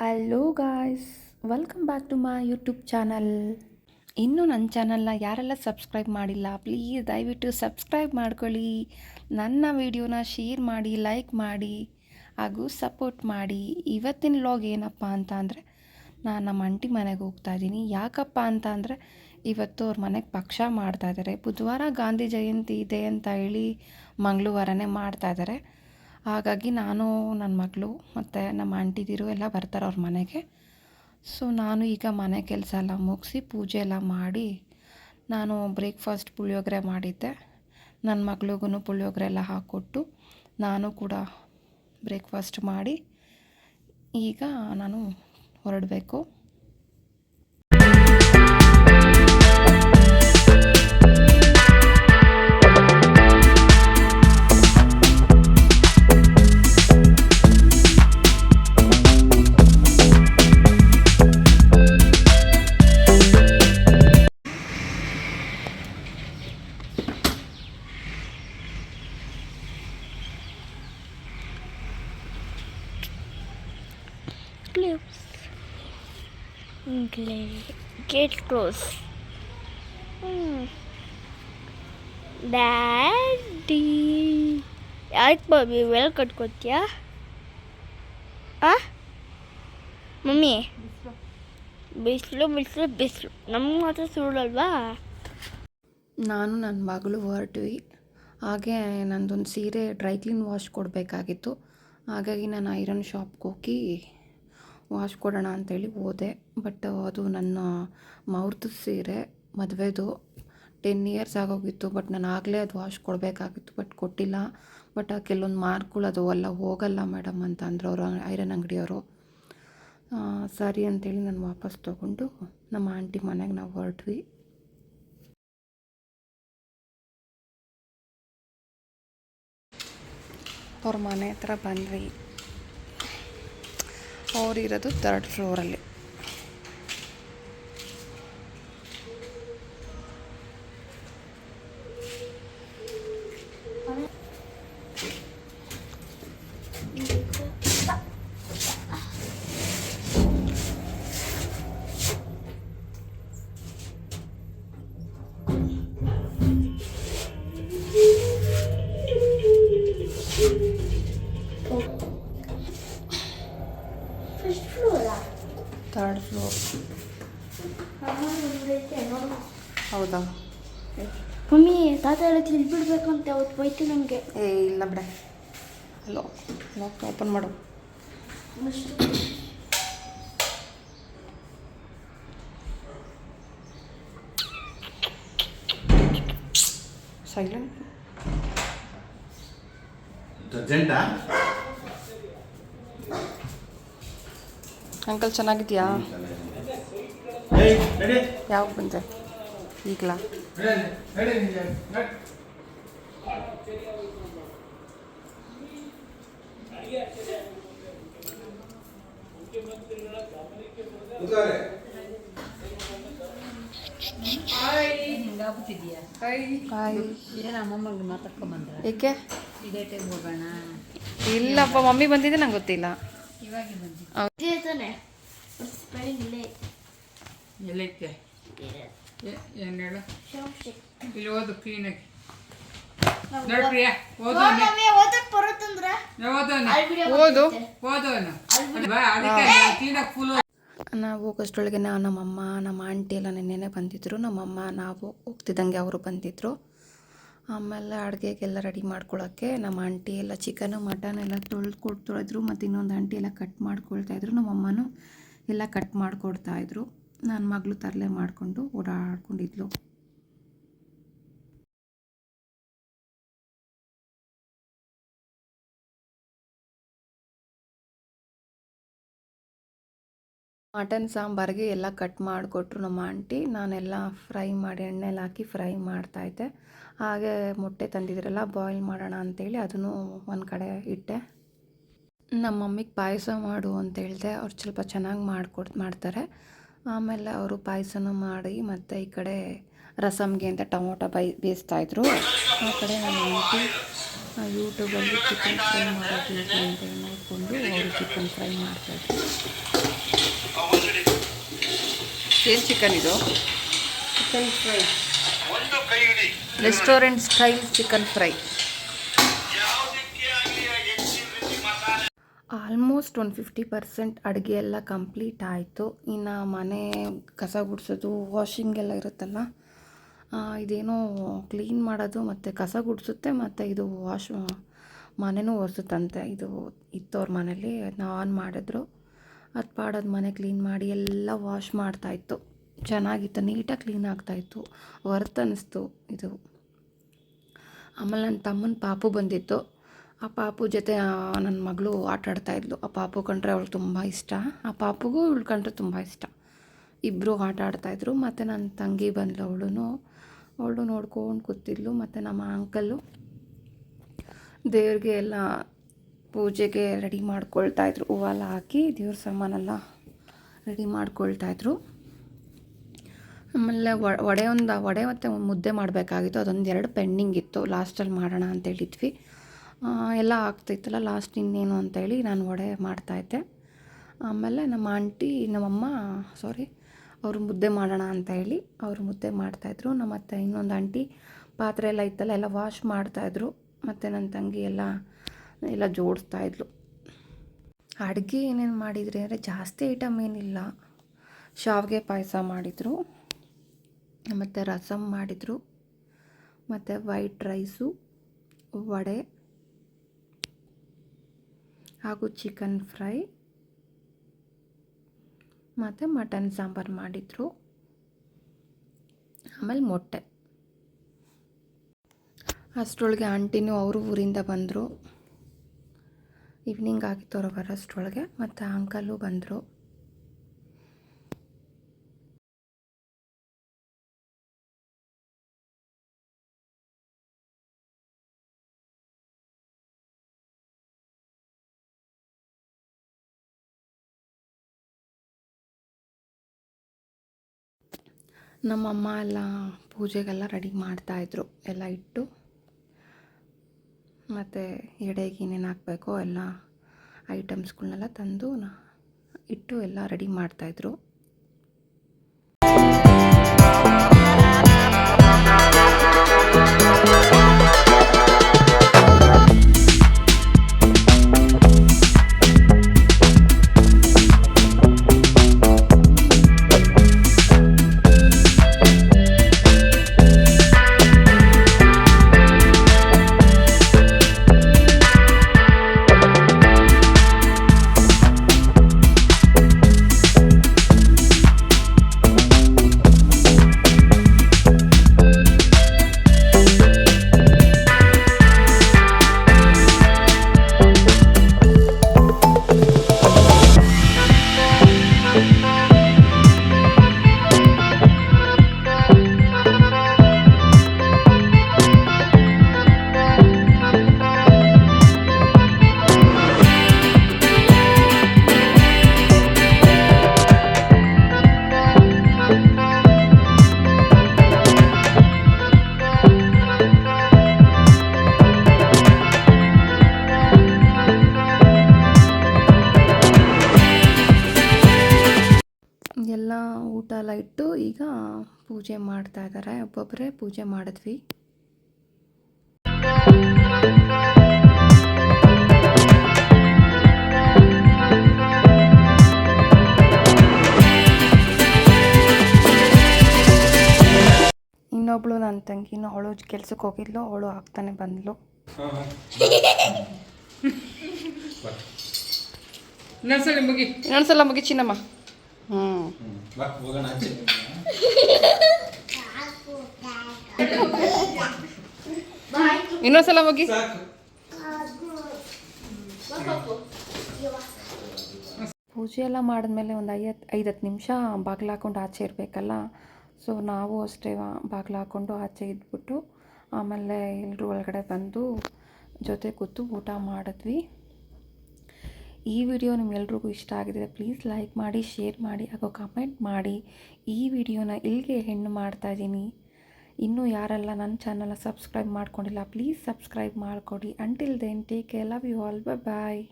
Hello guys welcome back to my YouTube channel ಇನ್ನೂ ನನ್ನ ಚಾನಲ್ನ ಯಾರೆಲ್ಲ ಸಬ್ಸ್ಕ್ರೈಬ್ ಮಾಡಿಲ್ಲ ಪ್ಲೀಸ್ ದಯವಿಟ್ಟು ಸಬ್ಸ್ಕ್ರೈಬ್ ಮಾಡ್ಕೊಳ್ಳಿ. ನನ್ನ ವಿಡಿಯೋನ ಶೇರ್ ಮಾಡಿ ಲೈಕ್ ಮಾಡಿ, ಹಾಗೂ ಸಪೋರ್ಟ್ ಮಾಡಿ. ಇವತ್ತಿನ ಲಾಗ್ ಏನಪ್ಪ ಅಂತ ಅಂದರೆ, ನಾನು ನಮ್ಮ ಅಂಟಿ ಮನೆಗೆ ಹೋಗ್ತಾ ಇದ್ದೀನಿ. ಯಾಕಪ್ಪ ಅಂತ ಅಂದರೆ, ಇವತ್ತು ಅವ್ರ ಮನೆಗೆ ಪಕ್ಷ ಮಾಡ್ತಾ ಇದ್ದಾರೆ ಬುಧವಾರ ಗಾಂಧಿ ಜಯಂತಿ ಇದೆ ಅಂತ ಹೇಳಿ ಮಂಗಳವಾರನೇ ಮಾಡ್ತಾ ಇದ್ದಾರೆ ಹಾಗಾಗಿ ನಾನು ನನ್ನ ಮಗಳು ಮತ್ತು ನಮ್ಮ ಆಂಟಿದಿರು ಎಲ್ಲ ಬರ್ತಾರೆ ಅವ್ರ ಮನೆಗೆ. ಸೊ ನಾನು ಈಗ ಮನೆ ಕೆಲಸ ಎಲ್ಲ ಮುಗಿಸಿ ಪೂಜೆ ಎಲ್ಲ ಮಾಡಿ, ನಾನು ಬ್ರೇಕ್ಫಾಸ್ಟ್ ಪುಳಿಯೋಗರೆ ಮಾಡಿದ್ದೆ. ನನ್ನ ಮಗಳಿಗೂ ಪುಳಿಯೋಗರೆ ಎಲ್ಲ ಹಾಕ್ಕೊಟ್ಟು ನಾನು ಕೂಡ ಬ್ರೇಕ್ಫಾಸ್ಟ್ ಮಾಡಿ, ಈಗ ನಾನು ಹೊರಡಬೇಕು. Close. Gate close. Hmm. Daddy ಯಾಕೆ ಬಾಬಿ ವೆಲ್ ಕಟ್ಕೋತೀಯಾ ಆ ಮಮ್ಮಿ ಬಿಸಿಲು ಬಿಸಿಲು ಬಿಸಿಲು. ನಮ್ಗೆ ಮಾತ್ರ ಸುಳ್ಳಲ್ವಾ? ನಾನು ನನ್ನ ಮಗಳು ಹೊರಟ್ವಿ. ಹಾಗೆ ನಂದೊಂದು ಸೀರೆ ಡ್ರೈ ಕ್ಲೀನ್ ವಾಶ್ ಕೊಡಬೇಕಾಗಿತ್ತು. ಹಾಗಾಗಿ ನಾನು ಐರನ್ ಶಾಪ್ಗೆ ಹೋಗಿ ವಾಶ್ ಕೊಡೋಣ ಅಂತೇಳಿ ಹೋದೆ. ಬಟ್ ಅದು ನನ್ನ ಮೌರ್ದು ಸೀರೆ ಮದುವೆದು ಟೆನ್ ಇಯರ್ಸ್ ಆಗೋಗಿತ್ತು. ಬಟ್ ನಾನು ಆಗಲೇ ಅದು ವಾಶ್ ಕೊಡಬೇಕಾಗಿತ್ತು ಬಟ್ ಕೊಟ್ಟಿಲ್ಲ. ಬಟ್ ಆ ಕೆಲವೊಂದು ಮಾರ್ಕ್ಗಳು ಅದು ಅಲ್ಲ, ಹೋಗಲ್ಲ ಮೇಡಮ್ ಅಂತ ಅಂದರು ಅವರು, ಐರನ್ ಅಂಗಡಿಯವರು. ಸರಿ ಅಂತೇಳಿ ನಾನು ವಾಪಸ್ ತೊಗೊಂಡು ನಮ್ಮ ಆಂಟಿ ಮನೆಗೆ ನಾವು ಹೊರಟ್ವಿ. ಅವ್ರ ಮನೆ ಹತ್ರ ಬಂದ್ವಿ. ಅವರಿರೋದು ತರ್ಡ್ ಫ್ಲೋರಲ್ಲಿ ಹೌದಾ? ಮಮ್ಮಿ ತಾತ ಹೇಳಕ್ಕೆ ತಿಳ್ಬಿಡ್ಬೇಕು ಬಿಡಬೇಕು ಅಂತ ಅವತ್ತು ಹೋಯ್ತು ನನಗೆ ಏ ಇಲ್ಲ ಬಿಡ. ಹಲೋ ಲಾಕ್ ಓಪನ್ ಮಾಡು. ಸೈಲೆಂಟ್ ಅರ್ಜೆಂಟಾ ಅಂಕಲ್ ಚೆನ್ನಾಗಿದ್ಯಾ ಯಾವಾಗ ಬಂದೆ? ಈಗಲಾ? ಏಕೆ? ಇದೇ ಟೈಮ್ ಹೋಗೋಣ. ಇಲ್ಲಪ್ಪ ಮಮ್ಮಿ ಬಂದಿದ್ದೆ ನಂಗೆ ಗೊತ್ತಿಲ್ಲ. ಇವಾಗ ಬಂದಿ ಇದೇ ತಾನೆ ಸ್ಪೆಲ್ಲಿಂಗ್ ಇಲ್ಲೇ ಎಲ್ಲೈತೆ ಏನು ಹೇಳು? ಇಲ್ಲಿ ಓದು ಕ್ಲೀನಾಗಿ. ಓದು ಓದು ಓದೋನು ಅದಕ್ಕೆ ಕ್ಲೀನಾಗಿ ಫುಲ್ ನಾವು ಹೋಗೋಷ್ಟೊಳಗೆ ನಾವು ನಮ್ಮಮ್ಮ ನಮ್ಮ ಆಂಟಿ ಎಲ್ಲ ನೆನ್ನೆನೆ ಬಂದಿದ್ರು. ನಮ್ಮಮ್ಮ ನಾವು ಹೋಗ್ತಿದ್ದಂಗೆ ಅವರು ಬಂದಿದ್ರು. ಆಮೇಲೆ ಅಡುಗೆಗೆಲ್ಲ ರೆಡಿ ಮಾಡ್ಕೊಳ್ಳೋಕ್ಕೆ ನಮ್ಮ ಆಂಟಿ ಎಲ್ಲ ಚಿಕನು ಮಟನ್ ಎಲ್ಲ ತೊಳೆದು ಕೊಡ್ತೊಳಿದ್ರು ಮತ್ತು ಇನ್ನೊಂದು ಆಂಟಿ ಎಲ್ಲ ಕಟ್ ಮಾಡ್ಕೊಳ್ತಾಯಿದ್ರು ನಮ್ಮಮ್ಮನೂ ಎಲ್ಲ ಕಟ್ ಮಾಡಿಕೊಡ್ತಾಯಿದ್ರು ನನ್ನ ಮಗಳು ತರಲೆ ಮಾಡಿಕೊಂಡು ಓಡಾಡ್ಕೊಂಡಿದ್ಲು. ಮಟನ್ ಸಾಂಬಾರಿಗೆ ಎಲ್ಲ ಕಟ್ ಮಾಡಿಕೊಟ್ರು ನಮ್ಮ ಆಂಟಿ. ನಾನೆಲ್ಲ ಫ್ರೈ ಮಾಡಿ ಎಣ್ಣೆಲಿ ಹಾಕಿ ಫ್ರೈ ಮಾಡ್ತಾಯಿದ್ದೆ ಹಾಗೆ ಮೊಟ್ಟೆ ತಂದಿದ್ರಲ್ಲ, ಬಾಯ್ಲ್ ಮಾಡೋಣ ಅಂತೇಳಿ ಅದನ್ನು ಒಂದು ಕಡೆ ಇಟ್ಟೆ. ನಮ್ಮ ಮಮ್ಮಿಗೆ ಪಾಯಸ ಮಾಡು ಅಂತ ಹೇಳಿದೆ ಅವ್ರು ಸ್ವಲ್ಪ ಚೆನ್ನಾಗಿ ಮಾಡಿಕೊಡ್, ಮಾಡ್ತಾರೆ. ಆಮೇಲೆ ಅವರು ಪಾಯಸನೂ ಮಾಡಿ ಮತ್ತು ಈ ಕಡೆ ರಸಮ್ಗೆ ಅಂತ ಟೊಮೊಟೊ ಬೈ ಬೇಯಿಸ್ತಾಯಿದ್ರು ಆ ಕಡೆ ನಾನು ಯೂಟ್ಯೂಬಲ್ಲಿ ಚಿಕನ್ ಫ್ರೈ ಮಾಡೋದು ಅಂತ ನೋಡಿಕೊಂಡು ಅವರು ಚಿಕನ್ ಫ್ರೈ ಮಾಡ್ತಾಯಿದ್ರು ಏನು ಚಿಕನ್ ಇದು? Chicken fry restaurant style chicken fry almost ಒಂದು ಫಿಫ್ಟಿ ಪರ್ಸೆಂಟ್ ಅಡುಗೆ ಎಲ್ಲ ಕಂಪ್ಲೀಟ್ ಆಯಿತು. ಇನ್ನು ಮನೆ ಕಸ ಗುಡಿಸೋದು, ವಾಷಿಂಗ್ ಎಲ್ಲ ಇರುತ್ತಲ್ಲ ಇದೇನೋ ಕ್ಲೀನ್ ಮಾಡೋದು ಮತ್ತು ಕಸ ಗುಡಿಸುತ್ತೆ ಮತ್ತು ಇದು ವಾಶ್, ಮನೆನೂ ಒರೆಸುತ್ತಂತೆ. ಇದು ಇತ್ತವ್ರ ಮನೇಲಿ ಅದನ್ನ ಆನ್ ಮಾಡಿದ್ರು. ಅದು ಪಾಡೋದು ಮನೆ ಕ್ಲೀನ್ ಮಾಡಿ ಎಲ್ಲ ವಾಶ್ ಮಾಡ್ತಾಯಿತ್ತು ಚೆನ್ನಾಗಿತ್ತು, ನೀಟಾಗಿ ಕ್ಲೀನ್ ಆಗ್ತಾಯಿತ್ತು ವರ್ತ್ ಅನ್ನಿಸ್ತು ಇದು. ಆಮೇಲೆ ನನ್ನ ತಮ್ಮನ ಪಾಪು ಬಂದಿತ್ತು. ಆ ಪಾಪು ಜೊತೆ ನನ್ನ ಮಗಳು ಆಟ ಆಡ್ತಾ ಇದ್ಲು. ಆ ಪಾಪು ಕಂಡ್ರೆ ಅವಳು ತುಂಬ ಇಷ್ಟ. ಆ ಪಾಪುಗೂ ಇವಳು ಕಂಡ್ರೆ ತುಂಬ ಇಷ್ಟ. ಇಬ್ಬರು ಆಟ ಆಡ್ತಾಯಿದ್ರು ಮತ್ತು ನನ್ನ ತಂಗಿ ಬಂದ್ಲು ಅವಳು ಅವಳು ನೋಡ್ಕೊಂಡು ಕೂತಿದ್ಲು. ಮತ್ತು ನಮ್ಮ ಅಂಕಲ್ಲು ದೇವ್ರಿಗೆ ಎಲ್ಲ ಪೂಜೆಗೆ ರೆಡಿ ಮಾಡ್ಕೊಳ್ತಾಯಿದ್ರು ಹೂವೆಲ್ಲ ಹಾಕಿ ದೇವ್ರ ಸಾಮಾನೆಲ್ಲ ರೆಡಿ ಮಾಡ್ಕೊಳ್ತಾಯಿದ್ರು ಆಮೇಲೆ ವಡೆ ಒಂದು, ವಡೆ ಮತ್ತು ಮುದ್ದೆ ಮಾಡಬೇಕಾಗಿತ್ತು. ಅದೊಂದು ಎರಡು ಪೆಂಡಿಂಗ್ ಇತ್ತು. ಲಾಸ್ಟಲ್ಲಿ ಮಾಡೋಣ ಅಂತ ಹೇಳಿದ್ವಿ. ಎಲ್ಲ ಆಗ್ತಿತ್ತಲ್ಲ ಲಾಸ್ಟ್ ಇನ್ನೇನು ಅಂತೇಳಿ ನಾನು ವಡೆ ಮಾಡ್ತಾಯಿದ್ದೆ ಆಮೇಲೆ ನಮ್ಮ ಆಂಟಿ, ನಮ್ಮಮ್ಮ ಸಾರಿ ಅವರು ಮುದ್ದೆ ಮಾಡೋಣ ಅಂತ ಹೇಳಿ ಅವರು ಮುದ್ದೆ ಮಾಡ್ತಾಯಿದ್ರು ನಮ್ಮ ಅತ್ತೆ, ಇನ್ನೊಂದು ಆಂಟಿ ಪಾತ್ರೆ ಎಲ್ಲ ಇತ್ತಲ್ಲ, ಎಲ್ಲ ವಾಶ್ ಮಾಡ್ತಾಯಿದ್ರು ಮತ್ತು ನನ್ನ ತಂಗಿ ಎಲ್ಲ ಎಲ್ಲ ಜೋಡಿಸ್ತಾಯಿದ್ಲು ಅಡುಗೆ ಏನೇನು ಮಾಡಿದ್ರಿ ಅಂದರೆ ಜಾಸ್ತಿ ಐಟಮ್ ಏನಿಲ್ಲ. ಶಾವಿಗೆ ಪಾಯಸ ಮಾಡಿದರು. ಮತ್ತು ರಸಮ್ ಮಾಡಿದರು. ಮತ್ತು ವೈಟ್ ರೈಸು ವಡೆ ಹಾಗೂ ಚಿಕನ್ ಫ್ರೈ ಮತ್ತು ಮಟನ್ ಸಾಂಬಾರು ಮಾಡಿದರು. ಆಮೇಲೆ ಮೊಟ್ಟೆ. ಅಷ್ಟರೊಳಗೆ ಆಂಟಿನೂ ಅವರು ಊರಿಂದ ಬಂದರು. ಈವ್ನಿಂಗ್ ಆಗಿತ್ತು ಅವ್ರು ಬರೋಷ್ಟರೊಳಗೆ ಮತ್ತು ಅಂಕಲು ಬಂದರು. ನಮ್ಮಮ್ಮ ಎಲ್ಲ ಪೂಜೆಗೆಲ್ಲ ರೆಡಿ ಮಾಡ್ತಾಯಿದ್ರು. ಎಲ್ಲ ಇಟ್ಟು ಮತ್ತು ಎಡೆಗೆ ಏನೇನು ಹಾಕ್ಬೇಕೋ ಎಲ್ಲ ಐಟಮ್ಸ್ಗಳನ್ನೆಲ್ಲ ತಂದು ಇಟ್ಟು ಎಲ್ಲ ರೆಡಿ ಮಾಡ್ತಾಯಿದ್ರು. ಊಟ ಎಲ್ಲ ಇಟ್ಟು ಈಗ ಪೂಜೆ ಮಾಡ್ತಾ ಇದ್ದಾರೆ ಒಬ್ಬೊಬ್ಬರೇ ಪೂಜೆ ಮಾಡಿದ್ವಿ. ಇನ್ನೊಬ್ಳು ನನ್ನ ತಂಗಿನೂ ಅವಳು ಕೆಲ್ಸಕ್ಕೆ ಹೋಗಿದ್ಲು ಅವಳು ಆಗ್ತಾನೆ ಬಂದ್ಲು. ಇನ್ನೊಂದ್ಸಲ ಮುಗಿ. ಇನ್ನೊಂದ್ಸಲ ಮುಗಿ ಚಿನ್ನಮ್ಮ. ಇನ್ನೊಂದ್ಸಲ ಹೋಗಿ. ಸಾಕು. ಪೂಜೆ ಎಲ್ಲ ಮಾಡಿದ್ಮೇಲೆ ಒಂದು ಐವತ್ತು ಐದು ಹತ್ತು ನಿಮಿಷ ಬಾಗಿಲು ಹಾಕೊಂಡು ಆಚೆ ಇರಬೇಕಲ್ಲ? ಸೊ ನಾವು ಅಷ್ಟೇ ಬಾಗಿಲು ಹಾಕ್ಕೊಂಡು ಆಚೆ ಇದ್ಬಿಟ್ಟು ಆಮೇಲೆ ಎಲ್ಲರೂ ಒಳಗಡೆ ಬಂದು ಜೊತೆ ಕೂತು ಊಟ ಮಾಡಿದ್ವಿ. ಈ ವಿಡಿಯೋ ನಿಮ್ಗೆಲ್ರಿಗೂ ಇಷ್ಟ ಆಗಿದ್ರೆ ಪ್ಲೀಸ್ ಲೈಕ್ ಮಾಡಿ ಶೇರ್ ಮಾಡಿ, ಹಾಗೂ ಕಮೆಂಟ್ ಮಾಡಿ. ಈ ವಿಡಿಯೋನ ಇಲ್ಲಿಗೆ ಹೆಣ್ಣು ಮಾಡ್ತಾ ಇದ್ದೀನಿ. ಇನ್ನೂ ಯಾರೆಲ್ಲ ನನ್ನ ಚಾನಲ್ನ ಸಬ್ಸ್ಕ್ರೈಬ್ ಮಾಡ್ಕೊಂಡಿಲ್ಲ ಪ್ಲೀಸ್ ಸಬ್ಸ್ಕ್ರೈಬ್ ಮಾಡಿಕೊಡಿ. Until then take care love you all bye bye